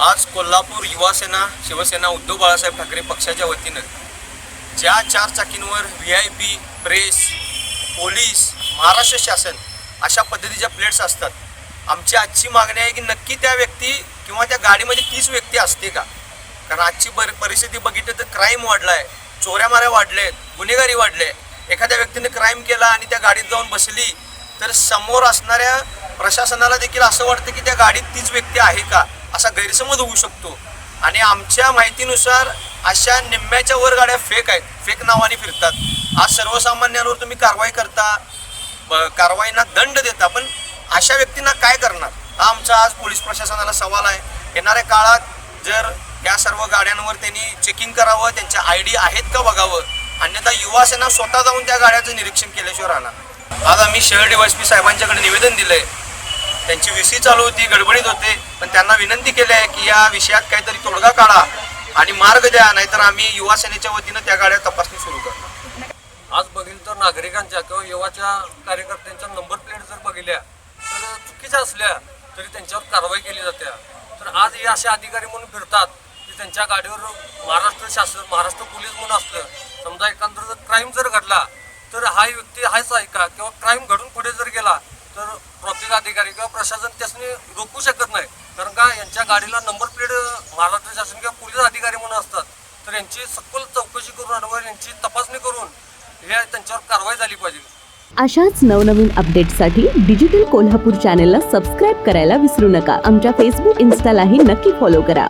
आज कोल्हापूर युवासेना शिवसेना उद्धव बाळासाहेब ठाकरे पक्षाच्या वतीनं ज्या चार चाकींवर V I P press police Maharashtra शासन अशा पद्धतीच्या प्लेट्स असतात. आमची आजची मागणी आहे की नक्की त्या व्यक्ती किंवा त्या गाडीमध्ये तीच व्यक्ती असते का? कारण आजची बर परिस्थिती बघितली तर क्राईम वाढला आहे चोऱ्या माऱ्या वाढल्या आहेत गुन्हेगारी वाढले. एखाद्या व्यक्तीने क्राईम केला आणि त्या गाडीत जाऊन बसली तर समोर असणाऱ्या प्रशासनाला देखील असं वाटतं की त्या गाडीत तीच व्यक्ती आहे का? असा गैरसमज होऊ शकतो. आणि आमच्या माहितीनुसार अशा निम्म्याच्या वर गाड्या फेक आहेत. फेक नावाने फिरतात. आज सर्वसामान्यांवर तुम्ही कारवाई करता ब- कारवाईंना दंड देता पण अशा व्यक्तींना काय करणार? हा आमचा आज पोलीस प्रशासनाला सवाल आहे. येणाऱ्या काळात जर या सर्व गाड्यांवर त्यांनी चेकिंग करावं त्यांच्या आय डी आहेत का बघावं? अन्यथा युवासेना स्वतः जाऊन त्या गाड्याचं निरीक्षण केल्याशिवाय राहणार नाही. आज आम्ही शहर वाजपेयी साहेबांच्याकडे निवेदन दिलंय. त्यांची व्ही चालू होती गडबडीत होते पण त्यांना विनंती केली आहे की या विषयात काहीतरी तोडगा काढा आणि मार्ग द्या नाहीतर आम्ही युवा सेनेच्या वतीनं त्या गाड्या तपासणी सुरू करणार. आज बघितलं तर नागरिकांच्या किंवा युवाच्या कार्यकर्त्यांच्या नंबर प्लेट जर बघितल्या तर चुकीच्या असल्या तरी त्यांच्यावर कारवाई केली जाते. तर आज हे असे अधिकारी म्हणून फिरतात की त्यांच्या गाडीवर महाराष्ट्र शासन महाराष्ट्र पोलीस म्हणून असलं समजा एखादा जर क्राईम जर घडला हा व्यक्ती हाच आहे का? किंवा क्राईम घडून पुढे जर गेला तर ट्रॉफिक अधिकारी किंवा प्रशासन त्यासनी रोखू शकत नाही. कारण का यांच्या गाडीला नंबर प्लेट महाराष्ट्र शासन किंवा पोलीस अधिकारी म्हणून असतात. तर यांची सखोल चौकशी करून अनुभव यांची तपासणी करून हे त्यांच्यावर कारवाई झाली पाहिजे. अशाच नवनवीन अपडेट्ससाठी डिजिटल कोल्हापूर चॅनेलला सबस्क्राईब करायला विसरू नका. आमच्या फेसबुक इन्स्टालाही नक्की फॉलो करा.